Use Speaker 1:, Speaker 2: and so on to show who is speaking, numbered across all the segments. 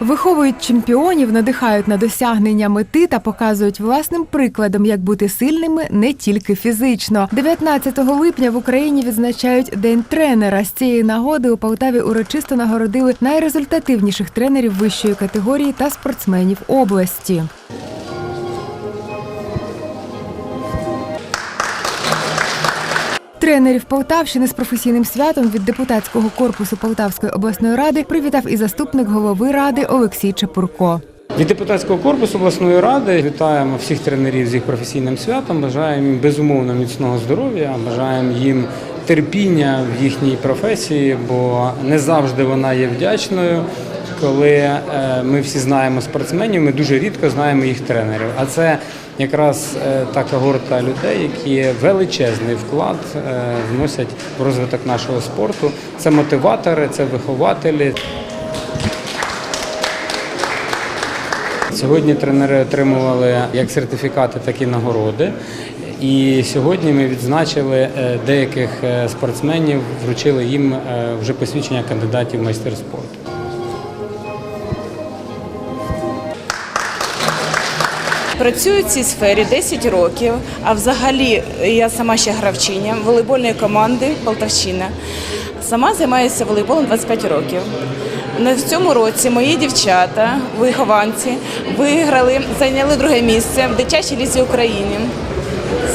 Speaker 1: Виховують чемпіонів, надихають на досягнення мети та показують власним прикладом, як бути сильними не тільки фізично. 19 липня в Україні відзначають День тренера. З цієї нагоди у Полтаві урочисто нагородили найрезультативніших тренерів вищої категорії та спортсменів області. Тренерів Полтавщини з професійним святом від депутатського корпусу Полтавської обласної ради привітав і заступник голови ради Олексій Чепурко.
Speaker 2: Від депутатського корпусу обласної ради вітаємо всіх тренерів з їх професійним святом. Бажаємо їм безумовно міцного здоров'я, бажаємо їм терпіння в їхній професії, бо не завжди вона є вдячною. Коли е, ми всі знаємо спортсменів, ми дуже рідко знаємо їх тренерів. А це якраз е, та когорта людей, які величезний вклад е, вносять в розвиток нашого спорту. Це мотиватори, це вихователі, Сьогодні тренери отримували як сертифікати, так і нагороди. І сьогодні ми відзначили деяких спортсменів, вручили їм вже посвідчення кандидатів в майстер спорту.
Speaker 3: Працюю в цій сфері 10 років, а взагалі я сама ще гравчиня волейбольної команди Полтавщина. Сама займаюся волейболом 25 років. В цьому році мої дівчата, вихованці, виграли, зайняли друге місце в дитячій лізі України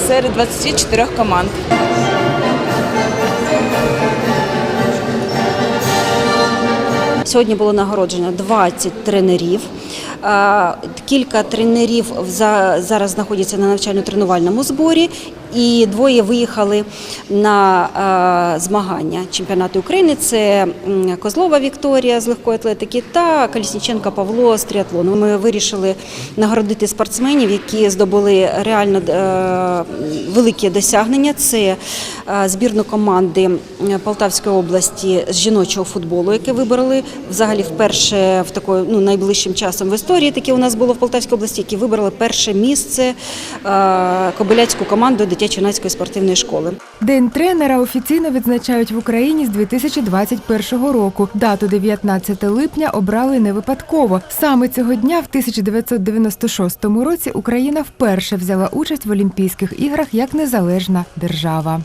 Speaker 3: серед 24 команд.
Speaker 4: Сьогодні було нагороджено 20 тренерів. Е, Кілька тренерів за- зараз знаходяться на навчально-тренувальному зборі, і двоє виїхали на е, змагання чемпіонату України. Це Козлова Вікторія з легкої атлетики та Колісніченка Павло з триатлону. Ми вирішили нагородити спортсменів, які здобули реально е, великі досягнення. Це збірну команди Полтавської області з жіночого футболу, яке вибороли взагалі вперше в такою ну найближчим часом в історії. Таке у нас було в Полтавській області, які вибороли перше місце е, Кобиляцьку команду дитячо-юнацької спортивної школи.
Speaker 1: День тренера офіційно відзначають в Україні з 2021 року. Дату 19 липня обрали не випадково. Саме цього дня, в 1996 році, Україна вперше взяла участь в Олімпійських іграх як незалежна держава.